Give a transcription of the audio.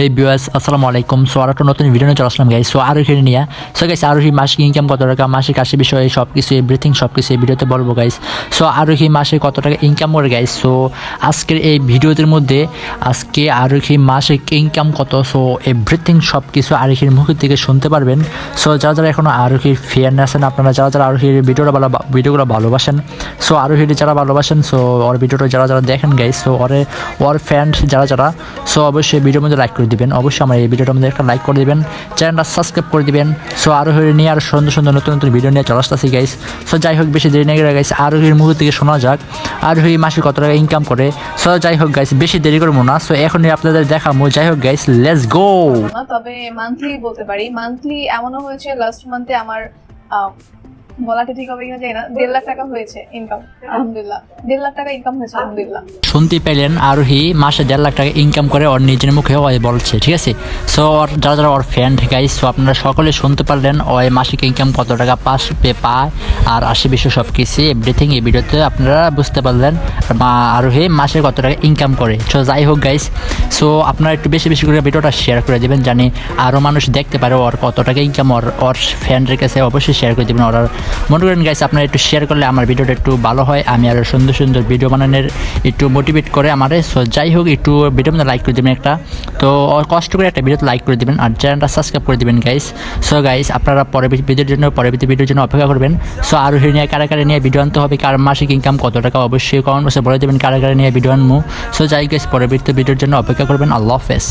হে বিওয়াস আসসালামু আলাইকুম সো আর একটা নতুন ভিডিও নিয়ে চলে আসলাম গাইস সো আরোহী নিয়ে। সো গাইস আরোহী মাসিক ইনকাম কত টাকা, মাসিক আশি বিষয়ে সব কিছু এভরিথিং সব কিছু এই ভিডিওতে বলব গাইস সো আরোহী মাসে কত টাকা ইনকাম করে গাইস সো আজকের এই ভিডিওটির মধ্যে, আজকে আরোহী মাসিক ইনকাম কত? সো এভরিথিং সব কিছু আরোহীর মুখ থেকে শুনতে পারবেন। সো যারা যারা এখনও আরোহীর ফ্যান আছেন, আপনারা যারা যারা আরোহীর ভিডিওটা ভালো, ভিডিওগুলো ভালোবাসেন সো আরোহীর যারা ভালোবাসেন সো ওর ভিডিওটা যারা যারা দেখেন গাইস সো ওরে, ওর ফ্যান যারা যারা সো অবশ্যই ভিডিওর মধ্যে লাইক করে দিবেন। অবশ্যই আমার এই ভিডিওটার মধ্যে একটা লাইক করে দিবেন। চ্যানেলটা সাবস্ক্রাইব করে দিবেন। সো আরোহীর নিয়ে আরও সুন্দর সুন্দর নতুন নতুন ভিডিও নিয়ে চলে আসতেছি গাইস সো যাই হোক, বেশি দেরি না করে গাইস আরোহীর মুখ থেকে শোনা যাক। আরোহী মাসে কত টাকা ইনকাম করে? সো যাই হোক গাইস বেশি দেরি করব না। সো এখনই আপনাদের দেখাবো। যাই হোক গাইস লেটস গো তবে মান্থলি বলতে পারি। মান্থলি এমনও হয়েছে লাস্ট মান্থে আমার বলাটা ঠিক হবে কিনা জানি না। দেড় লাখ টাকা হয়েছে ইনকাম আলহামদুলিল্লাহ। দেড় লাখ টাকা ইনকাম হয়েছে, আলহামদুলিল্লাহ। শুনতে পেলেন আরোহী মাসে দেড় লাখ টাকা ইনকাম করে ওর নিজের মুখে ও বলছে, ঠিক আছে? সো ওর যারা যারা ওর ফ্যান গাইস সো আপনারা সকলে শুনতে পারলেন ও এই মাসিক ইনকাম কত টাকা পাস, পে পায় আর আশি বিশ্ব সব কিছু এভরিথিং এই ভিডিওতে আপনারা বুঝতে পারলেন। মা আরোহী মাসে কত টাকা ইনকাম করে। সো যাই হোক গাইস সো আপনারা একটু বেশি বেশি করে ভিডিওটা শেয়ার করে দেবেন, জানি আরও মানুষ দেখতে পারে ওর কত টাকা ইনকাম ওর ওর ফ্যানদের কাছে অবশ্যই শেয়ার করে দেবেন, ওর মনে করেন গাইস আপনারা একটু শেয়ার করলে আমার ভিডিওটা একটু ভালো হয়। আমি আরও সুন্দর সুন্দর ভিডিও বানানোর একটু মোটিভেট করে আমারে। সো যাই হোক, একটু ভিডিও মধ্যে লাইক করে দেবেন একটা। তো, কষ্ট করে একটা ভিডিও লাইক করে দেবেন আর চ্যানেলটা সাবস্ক্রাইব করে দেবেন গাইস সো গাইস আপনারা পরবর্তী ভিডিওর জন্য, পরবর্তী ভিডিওর জন্য অপেক্ষা করবেন। সো আরও নিয়ে, কারা কারা নিয়ে ভিডিও আনতে হবে, কার মাসিক ইনকাম কত টাকা, অবশ্যই কমেন্ট বসে বলে দেবেন কারা কারা নিয়ে ভিডিও আনব। সো যাই গাইস পরবর্তী ভিডিওর জন্য অপেক্ষা করবেন। আল্লাহ হাফেজ।